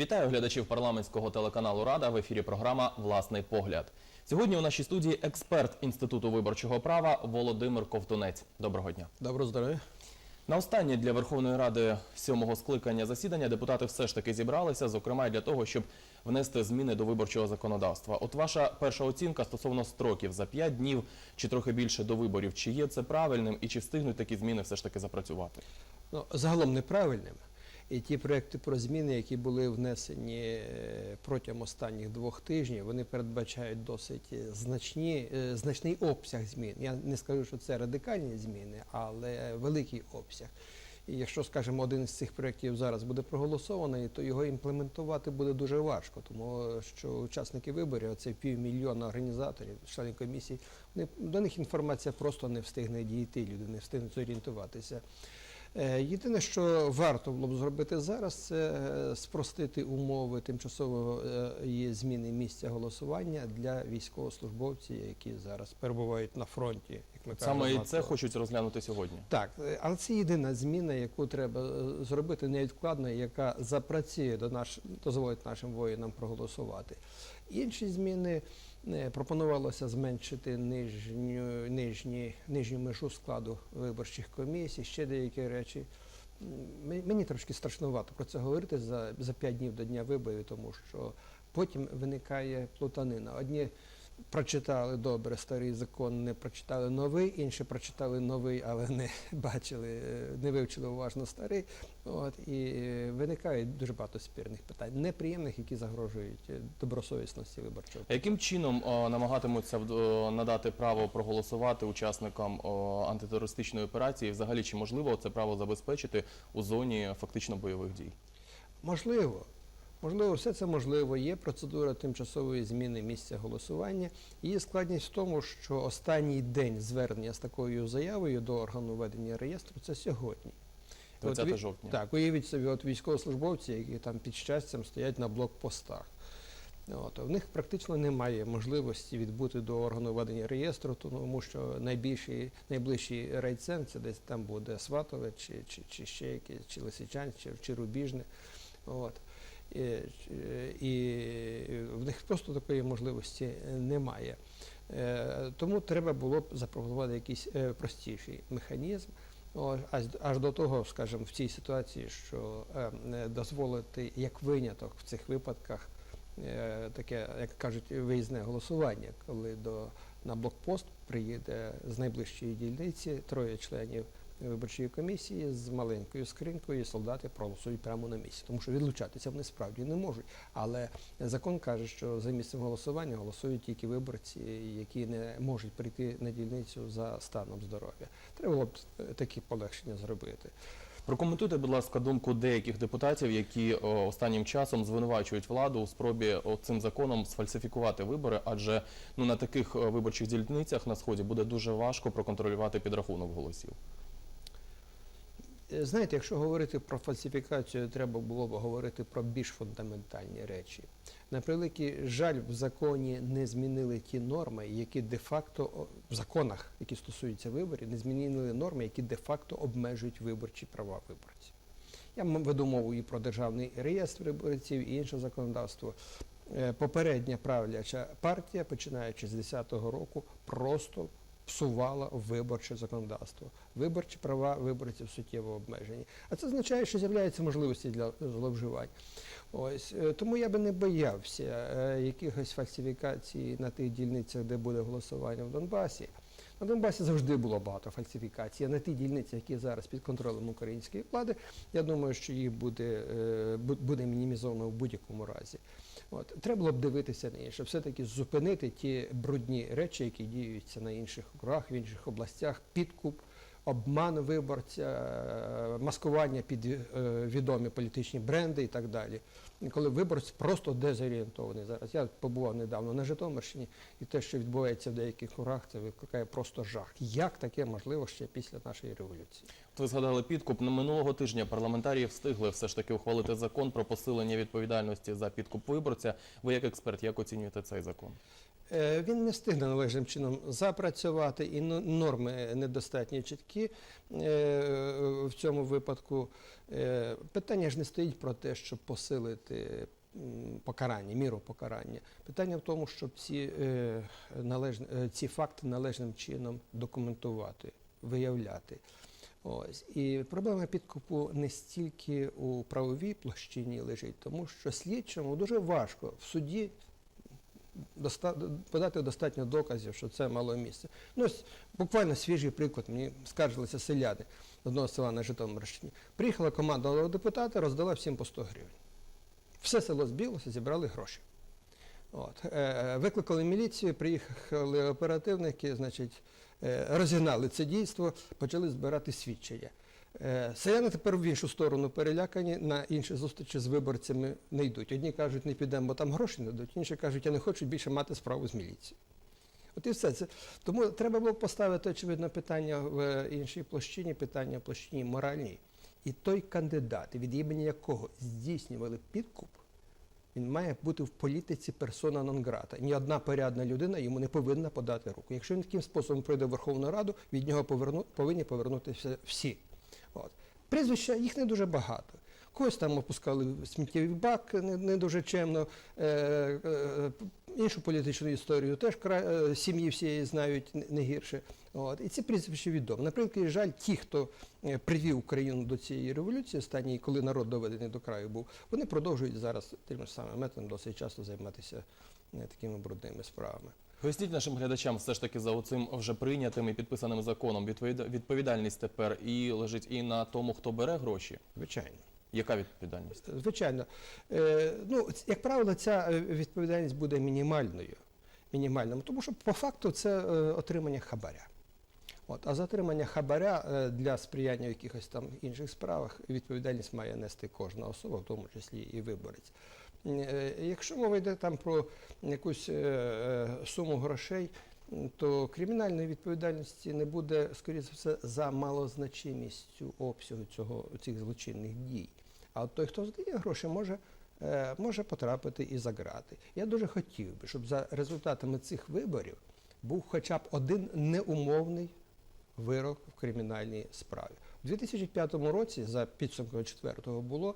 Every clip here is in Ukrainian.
Вітаю глядачів парламентського телеканалу Рада в ефірі програма Власний погляд. Сьогодні у нашій студії експерт Інституту виборчого права Володимир Ковтунець. Доброго дня. Добро здоров'я. На останнє для Верховної Ради сьомого скликання засідання депутати все ж таки зібралися, зокрема для того, щоб внести зміни до виборчого законодавства. От ваша перша оцінка стосовно строків за 5 днів чи трохи більше до виборів. Чи є це правильним і чи встигнуть такі зміни все ж таки запрацювати? Ну, загалом неправильним. І ті проекти про зміни, які були внесені е, протягом останніх двох тижнів, вони передбачають досить е, значні, е, значний обсяг змін. Я не скажу, що це радикальні зміни, але великий обсяг. І якщо, скажімо, один з цих проєктів зараз буде проголосований, то його імплементувати буде дуже важко, тому що учасники виборів, це півмільйона організаторів, членів комісії, вони, до них інформація просто не встигне дійти, люди не встигнуть зорієнтуватися. Е, Єдине, що варто було б зробити зараз, це е, спростити умови тимчасового е, зміни місця голосування для військовослужбовців, які зараз перебувають на фронті. Як ми Саме кажемо, і це хочуть розглянути сьогодні. Так, але це єдина зміна, яку треба зробити невідкладно, яка запрацює до наш, дозволить нашим воїнам проголосувати. Інші зміни пропонувалося зменшити нижню, нижні, нижню межу складу виборчих комісій, ще деякі речі. Мені трошки страшнувато про це говорити за, за 5 днів до дня виборів, тому що потім виникає плутанина. Одні прочитали добре старий закон, не прочитали новий, інші прочитали новий, але не бачили, не вивчили уважно старий. От, і е, виникає дуже багато спірних питань, неприємних, які загрожують е, добросовісності виборчого. А Яким чином о, намагатимуться о, надати право проголосувати учасникам о, антитерористичної операції? Взагалі, чи можливо це право забезпечити у зоні фактично бойових дій? Можливо. Можливо, все це можливо. Є процедура тимчасової зміни місця голосування. Її складність в тому, що останній день звернення з такою заявою до органу ведення реєстру це сьогодні. 20 ві- жовтня. Так, уявіть собі, от військовослужбовці, які там під щастям стоять на блокпостах. От, в них практично немає можливості відбути до органу ведення реєстру, тому що найбільший, найближчий райцентр це десь там буде Сватове, чи, чи, чи ще якесь, чи Лисичань, чи, чи Рубіжне. От. І, і в них просто такої можливості немає. Е, Тому треба було б запропонувати якийсь е, простіший механізм. Аж, до того, скажімо, в цій ситуації, що е, дозволити як виняток в цих випадках е, таке, як кажуть, виїзне голосування, коли до, на блокпост приїде з найближчої дільниці троє членів виборчої комісії з маленькою скринькою, і солдати проголосують прямо на місці, тому що відлучатися вони справді не можуть. Але закон каже, що за місцем голосування голосують тільки виборці, які не можуть прийти на дільницю за станом здоров'я. Треба було б е, такі полегшення зробити. Прокоментуйте, будь ласка, думку деяких депутатів, які останнім часом звинувачують владу у спробі цим законом сфальсифікувати вибори, адже ну на таких виборчих дільницях на сході буде дуже важко проконтролювати підрахунок голосів. Е, Знаєте, якщо говорити про фальсифікацію, треба було б говорити про більш фундаментальні речі. На превеликий жаль, в законі не змінили ті норми, які де-факто в законах, які стосуються виборів, не змінили норми, які де-факто обмежують виборчі права виборців. Я веду мову і про державний реєстр виборців, і інше законодавство. Е, Попередня правляча партія, починаючи з 10-го року, просто псувала виборче законодавство. Виборчі права виборців суттєво обмежені. А це означає, що з'являються можливості для зловживань. Ось е, тому я би не боявся е, якихось фальсифікацій на тих дільницях, де буде голосування в Донбасі. На Донбасі завжди було багато фальсифікацій. А на ті дільниці, які зараз під контролем української влади, я думаю, що їх буде, е, буде мінімізовано в будь-якому разі. От треба було б дивитися на інше, все-таки зупинити ті брудні речі, які діються на інших округах, в інших областях, підкуп, обман виборця, е, маскування під е, відомі політичні бренди і так далі. Коли виборець просто дезорієнтований зараз. Я побував недавно на Житомирщині, і те, що відбувається в деяких округах, це викликає просто жах. Як таке можливо ще після нашої революції? Ви згадали підкуп. На минулого тижня парламентарії встигли все ж таки ухвалити закон про посилення відповідальності за підкуп виборця. Ви як експерт, як оцінюєте цей закон? Е, Він не встигне належним чином запрацювати, і норми недостатньо чіткі е, в цьому випадку. Е, Питання ж не стоїть про те, щоб посилити покарання, міру покарання. Питання в тому, щоб ці, е, ці факти належним чином документувати, виявляти. Ось. І проблема підкупу не стільки у правовій площині лежить, тому що слідчому дуже важко в суді доста- подати достатньо доказів, що це мало місце. Ну, ось буквально свіжий приклад, мені скаржилися селяни одного села на Житомирщині. Приїхала команда депутата, роздала всім по 100 гривень. Все село збіглося, зібрали гроші. От. Е, викликали міліцію, приїхали оперативники, значить, е, розігнали це дійство, почали збирати свідчення. Е, Селяни тепер в іншу сторону перелякані, на інші зустрічі з виборцями не йдуть. Одні кажуть, не підемо, бо там гроші не дадуть, інші кажуть, я не хочу більше мати справу з міліцією. От і все це. Тому треба було поставити, очевидно, питання в іншій площині, питання в площині моральній. І той кандидат, від імені якого здійснювали підкуп, він має бути в політиці персона нон грата. Ні одна порядна людина йому не повинна подати руку. Якщо він таким способом пройде в Верховну Раду, від нього поверну, повинні повернутися всі. От. Прізвища їх не дуже багато. Когось там опускали в сміттєвий бак не, не дуже чемно. Е, е, іншу політичну історію теж е, сім'ї всієї знають не- гірше. От. І ці прізвища відомі. Наприклад, жаль, ті, хто е, привів Україну до цієї революції останньої, коли народ доведений до краю був, вони продовжують зараз тим ж самим методом досить часто займатися е, такими брудними справами. Поясніть нашим глядачам все ж таки за оцим вже прийнятим і підписаним законом. Відповідальність тепер і лежить і на тому, хто бере гроші. Звичайно. Яка відповідальність? Звичайно. Е, ну, як правило, ця е, відповідальність буде мінімальною. Мінімальною, тому що по факту це е, отримання хабаря. От, а за отримання хабаря е, для сприяння в якихось там інших справах відповідальність має нести кожна особа, в тому числі і виборець. Е, Якщо мова йде там про якусь е, е, суму грошей, то кримінальної відповідальності не буде, скоріше за все, за малозначимістю обсягу цього, цих злочинних дій. А от той, хто здає гроші, може, може потрапити і за грати. Я дуже хотів би, щоб за результатами цих виборів був хоча б один неумовний вирок в кримінальній справі. У 2005 році, за підсумками четвертого, було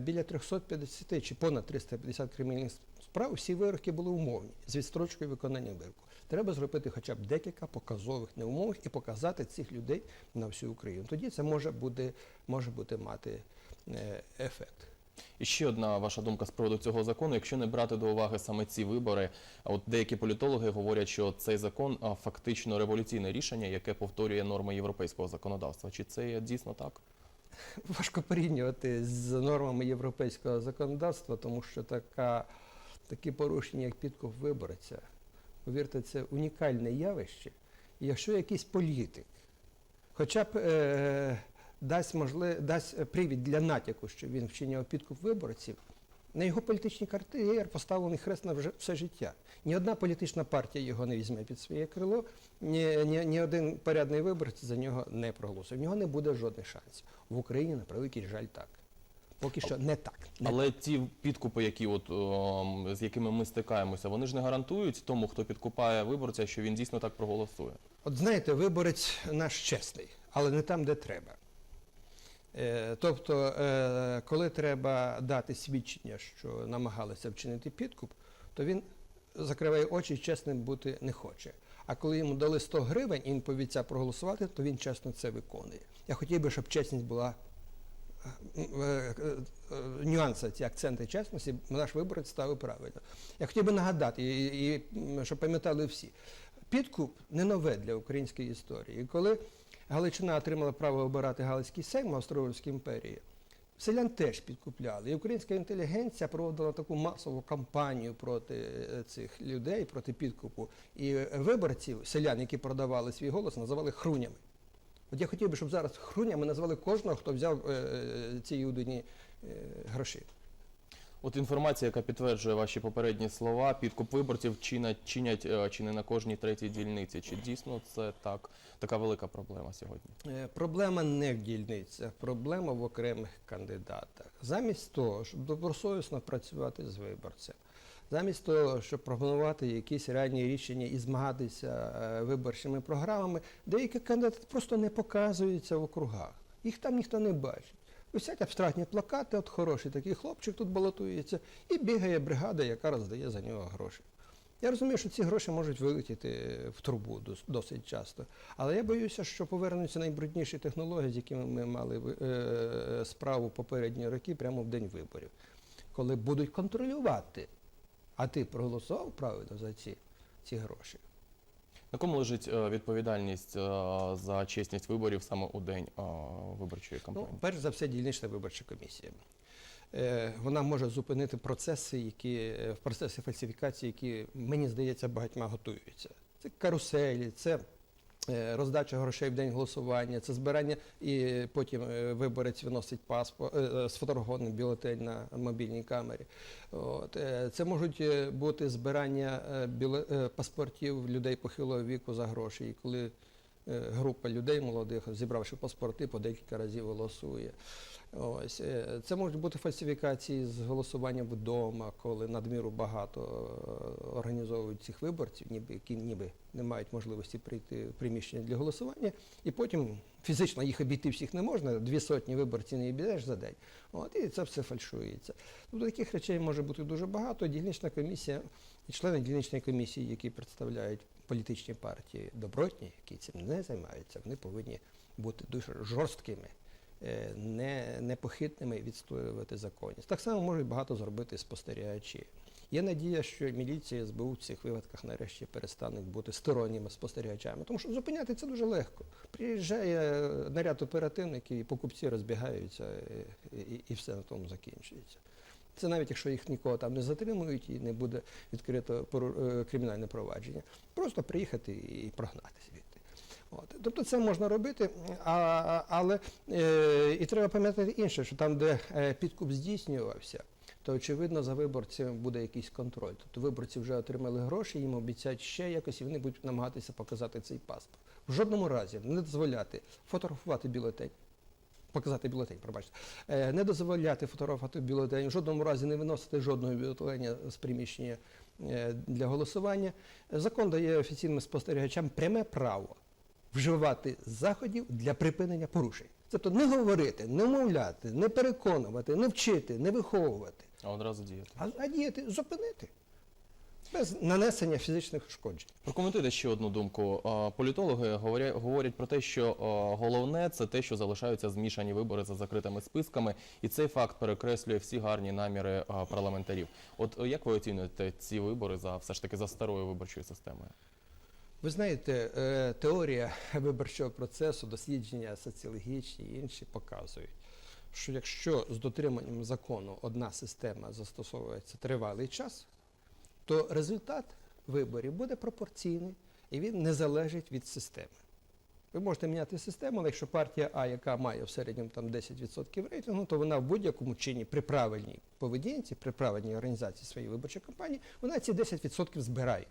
біля 350 чи понад 350 кримінальних справ. Всі вироки були умовні з відстрочкою виконання вироку. Треба зробити хоча б декілька показових неумовних і показати цих людей на всю Україну. Тоді це може бути, може бути мати е, ефект. І ще одна ваша думка з приводу цього закону. Якщо не брати до уваги саме ці вибори, а от деякі політологи говорять, що цей закон фактично революційне рішення, яке повторює норми європейського законодавства. Чи це дійсно так? Важко порівнювати з нормами європейського законодавства, тому що така, такі порушення, як підкуп виборця, повірте, це унікальне явище. І якщо якийсь політик хоча б е, дасть, можли, дасть привід для натяку, що він вчиняв підкуп виборців, на його політичній кар'єрі поставлений хрест на вже все життя. Ні одна політична партія його не візьме під своє крило, ні, ні, ні один порядний виборець за нього не проголосує. В нього не буде жодних шансів. В Україні, на превеликий жаль, так. Поки що не так. Не Але ті підкупи, які от ом, з якими ми стикаємося, вони ж не гарантують тому, хто підкупає виборця, що він дійсно так проголосує. От знаєте, виборець наш чесний, але не там, де треба. Е, тобто, е, коли треба дати свідчення, що намагалися вчинити підкуп, то він закриває очі і чесним бути не хоче. А коли йому дали 100 гривень і він пообіцяв проголосувати, то він чесно це виконує. Я хотів би, щоб чесність була е, нюанси, ці акценти чесності, наш виборець ставив правильно. Я хотів би нагадати, і, і щоб пам'ятали всі. Підкуп не нове для української історії. Коли Галичина отримала право обирати Галицький сейм Австро-Угорської імперії, селян теж підкупляли. І українська інтелігенція проводила таку масову кампанію проти е, цих людей, проти підкупу. І виборців, селян, які продавали свій голос, називали хрунями. От я хотів би, щоб зараз хрунями назвали кожного, хто взяв е, е, ці юдині е, гроші. От інформація, яка підтверджує ваші попередні слова, підкуп виборців чинять, чинять е, чи не на кожній третій дільниці. Чи дійсно це так, така велика проблема сьогодні? Е, Проблема не в дільницях, проблема в окремих кандидатах. Замість того, щоб добросовісно працювати з виборцем, Замість того, щоб пропонувати якісь реальні рішення і змагатися е, виборчими програмами, деякі кандидати просто не показуються в округах. Їх там ніхто не бачить. Висять абстрактні плакати, от хороший такий хлопчик тут балотується, і бігає бригада, яка роздає за нього гроші. Я розумію, що ці гроші можуть вилетіти в трубу досить часто. Але я боюся, що повернуться найбрудніші технології, з якими ми мали е, справу попередні роки, прямо в день виборів, коли будуть контролювати, а ти проголосував правильно за ці, ці гроші. На кому лежить е, відповідальність е, за чесність виборів саме у день виборчої виборчої Ну, кампанії? перш за все, дільнична виборча комісія. Е, Вона може зупинити процеси, які е, в процеси фальсифікації, які мені здається багатьма готуються. Це каруселі, це е, роздача грошей в день голосування, це збирання і потім е, виборець виносить паспорт, з сфотографований бюлетень на мобільній камері. От, е, це можуть е, бути збирання е, е, паспортів людей похилого віку за гроші. І коли е, група людей молодих, зібравши паспорти, по декілька разів голосує. Ось е, це можуть бути фальсифікації з голосуванням вдома, коли надміру багато е, організовують цих виборців, ніби які ніби не мають можливості прийти в приміщення для голосування, і потім фізично їх обійти всіх не можна. Дві сотні виборців не обійдеш за день. От і це все фальшується. Тобто таких речей може бути дуже багато. Дільнична комісія і члени дільничної комісії, які представляють політичні партії добротні, які цим не займаються, вони повинні бути дуже жорсткими, не, непохитними відстоювати законність. Так само можуть багато зробити спостерігачі. Є надія, що міліція СБУ в цих випадках нарешті перестануть бути сторонніми спостерігачами, тому що зупиняти це дуже легко. Приїжджає е, наряд оперативників, і покупці розбігаються, е, і, і все на тому закінчується. Це навіть якщо їх нікого там не затримують і не буде відкрито е, кримінальне провадження. Просто приїхати і прогнати звідти. От. Тобто це можна робити, а, але е, і треба пам'ятати інше, що там, де е, підкуп здійснювався, то очевидно за виборцями буде якийсь контроль. Тобто виборці вже отримали гроші, їм обіцяють ще якось, і вони будуть намагатися показати цей паспорт. В жодному разі не дозволяти фотографувати бюлетень. Показати бюлетень, пробачте. Е, Не дозволяти фотографувати бюлетень, в жодному разі не виносити жодного бюлетеня з приміщення е, для голосування. Закон дає офіційним спостерігачам пряме право вживати заходів для припинення порушень. Тобто не говорити, не мовляти, не переконувати, не вчити, не виховувати, А одразу діяти. а, а діяти, зупинити без нанесення фізичних ушкоджень. Прокоментуйте ще одну думку. Політологи говоря- говорять про те, що головне це те, що залишаються змішані вибори за закритими списками, і цей факт перекреслює всі гарні наміри парламентарів. От як ви оцінюєте ці вибори за все ж таки за старою виборчою системою? Ви знаєте, е, теорія виборчого процесу, дослідження соціологічні і інші показують, що якщо з дотриманням закону одна система застосовується тривалий час, то результат виборів буде пропорційний і він не залежить від системи. Ви можете міняти систему, але якщо партія А, яка має в середньому там 10% рейтингу, то вона в будь-якому чині при правильній поведінці, при правильній організації своєї виборчої кампанії, вона ці 10% збирає.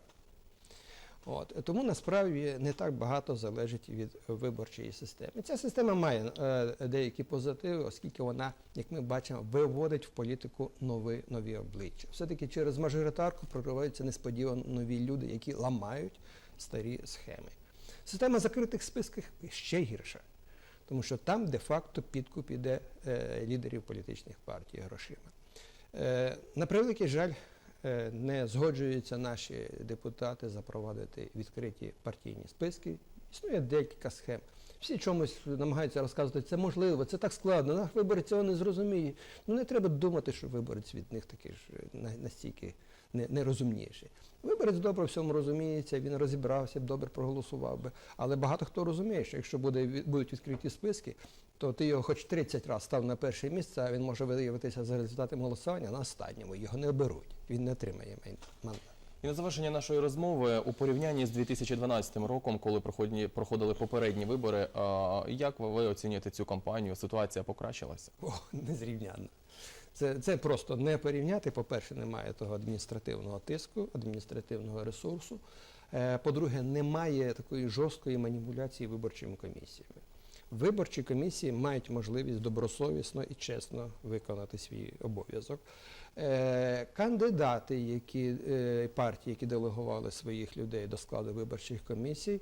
От тому насправді не так багато залежить від виборчої системи. Ця система має е, деякі позитиви, оскільки вона, як ми бачимо, виводить в політику нові нові обличчя. Все-таки через мажоритарку прориваються несподівано нові люди, які ламають старі схеми. Система закритих списків ще гірша, тому що там де-факто підкуп іде е, лідерів політичних партій грошима. Е, на превеликий жаль, не згоджуються наші депутати запровадити відкриті партійні списки. Існує декілька схем. Всі чомусь намагаються розказувати, це можливо, це так складно, наш виборець цього не зрозуміє. Ну не треба думати, що виборець від них такий ж е, на- настільки не, не розумніший. Виборець добре всьому розуміється, він розібрався добре проголосував би. Але багато хто розуміє, що якщо буде, будуть відкриті списки, то ти його хоч 30 разів став на перше місце, а він може виявитися за результатами голосування на останньому. Його не оберуть, він не отримає мандат. І на завершення нашої розмови у порівнянні з 2012 роком, коли проходні- проходили попередні вибори, як ви оцінюєте цю кампанію? Ситуація покращилася? О, незрівнянно. Це, це просто не порівняти. По-перше, немає того адміністративного тиску, адміністративного ресурсу. Е, По-друге, немає такої жорсткої маніпуляції виборчими комісіями. Виборчі комісії мають можливість добросовісно і чесно виконати свій обов'язок. Е, Кандидати, які е, партії, які делегували своїх людей до складу виборчих комісій,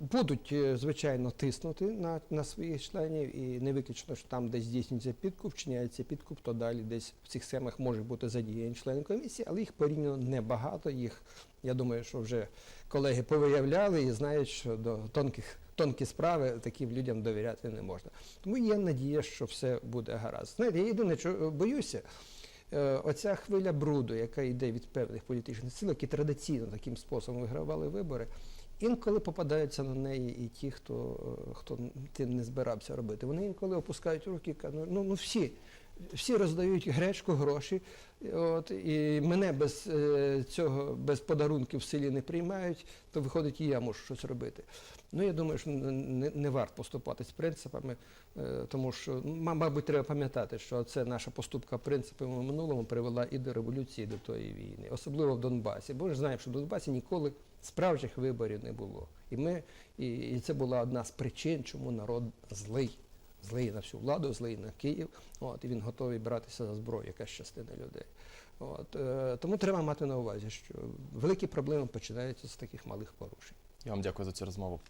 будуть е, звичайно тиснути на, на своїх членів, і не виключно, що там, де здійснюється підкуп, вчиняється підкуп, то далі десь в цих схемах може бути задіяні члени комісії, але їх порівняно небагато. Їх я думаю, що вже колеги повиявляли і знають, що до тонких тонкі справи таким людям довіряти не можна. Тому є надія, що все буде гаразд. Знаєте, я єдине, що е, боюся. е, Оця хвиля бруду, яка йде від певних політичних сил, які традиційно таким способом вигравали вибори, інколи попадаються на неї і ті, хто, е, хто тим не збирався робити. Вони інколи опускають руки і кажуть, ну, ну всі, всі роздають гречку, гроші, от, і мене без е, цього, без подарунків в селі не приймають, то виходить і я можу щось робити. Ну, я думаю, що не, не, варто поступати з принципами, е, тому що, мабуть, треба пам'ятати, що це наша поступка принципами в минулому привела і до революції, і до тої війни, особливо в Донбасі. Бо ж знаємо, що в Донбасі ніколи справжніх виборів не було. І, ми, і, і це була одна з причин, чому народ злий. Злий на всю владу, злий на Київ. От, і він готовий братися за зброю, якась частина людей. От, е, тому треба мати на увазі, що великі проблеми починаються з таких малих порушень. Я вам дякую за цю розмову.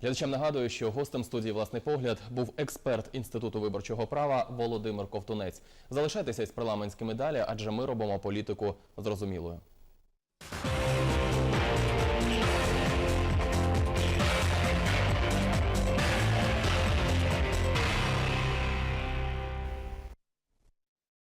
Глядачам нагадую, що гостем студії власний погляд був експерт інституту виборчого права Володимир Ковтунець. Залишайтеся із парламентськими далі, адже ми робимо політику зрозумілою.